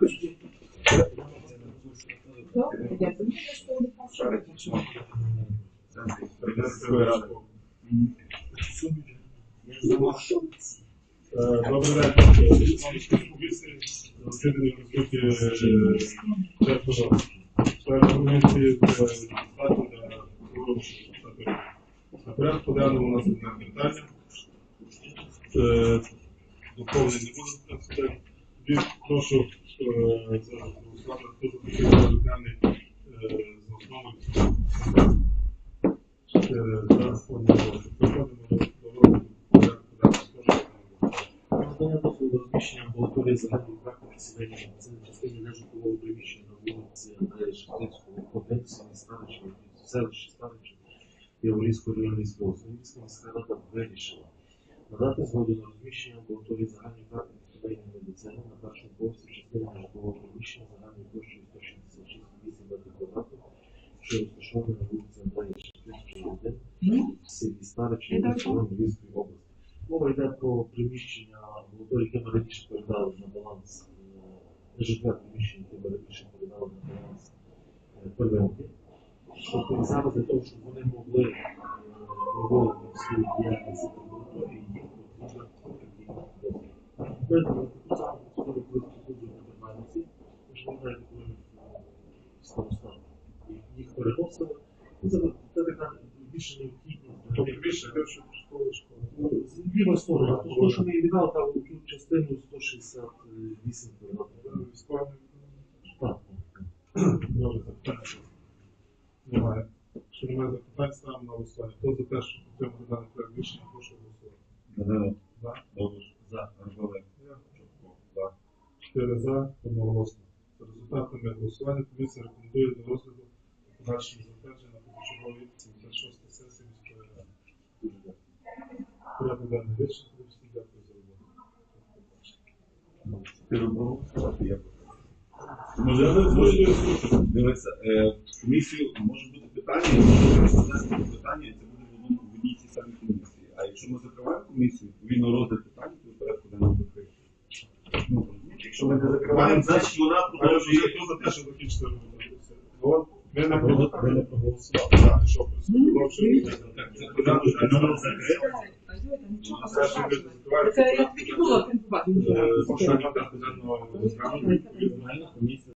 Добрий день. На порядку денному у нас одне питання. Доповнення не буде Тоді Прошу е, за голосувати, за основу. Е, Зараз переходимо до денного. Надання дозволу розміщення амбулаторії загальної практики сімейної медицини частині нежитлового вирішила надати згоду на розміщення амбулаторії загальної практики сімейної медицини на першому поверсі в частині нежитлового приміщення загальною площею 166,8 метрів квадратних, що розташоване на вулиці Андрея Шептицького, 1, в селі Старичі, Львівської області. Мова йде про приміщення амбулаторії, яке ми раніше передали на баланс, е, житлове приміщення, яке ми раніше передали на баланс е, первинки. Тобто зараз для того, щоб вони могли е, проводити свою діяльність амбулаторії, їм дозвіл. Ми на Берманівці, їх переносили. Ну, Це така більше необхідність. Тобто більше більше школи школи. Ліва сторона, то, що ми віддали, там частину 168 квадратів. Військові Так. Добре, запитання. Немає. Якщо немає запитань, ставимо на голосування. Хто за те, що підтримати даний проект рішення, прошу голосувати. За. Довбиш, за, Арбалет, за. Чотири за, одноголосно. За результатами голосування комісія рекомендує до розгляду подальшого затвердження на позачерговій 76 сесії міської ради. Порядок денний вичерпаний. Всім дякую за роботу. Можливо, можливо, е, комісію може бути питання, якщо внести питання, це буде в одному в одній тій самій комісії. А якщо ми закриваємо комісію, відповідно розгляд питань, то порядку денного закриємо. Ну, якщо ми не закриваємо, значить вона продовжує. Хто за те, що закінчити роботу? От, Ми не проголосували. не проголосували. Так, що, продовжуємо. Так, це порядок денного закриємо. Перший вид. Це я тільки була тим побачив. Е, Пошукати порядку денного. Комісія